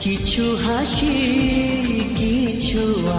কিছু হাসি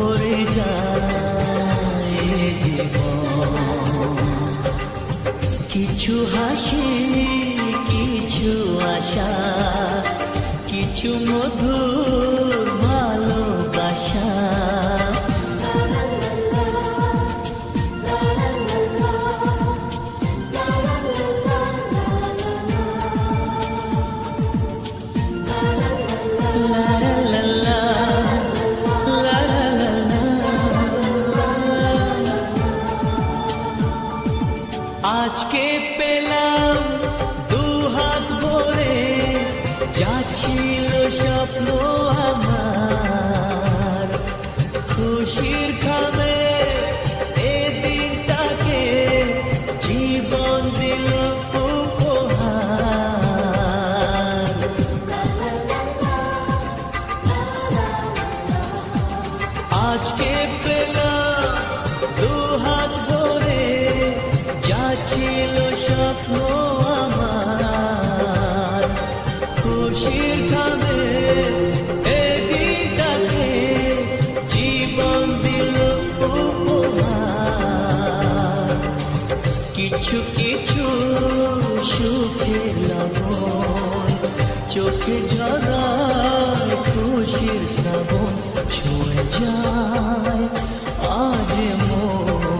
ভরে যায় কিছু হাসি কিছু আশা কিছু মধুর আজকে পেলাম দু হাত ভরে যাচ্ছিল কিছু কিছু সুখের লবণ চোখে ঝরায় খুশির শ্রাবণ ছুঁয়ে যায় আজ মন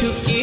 you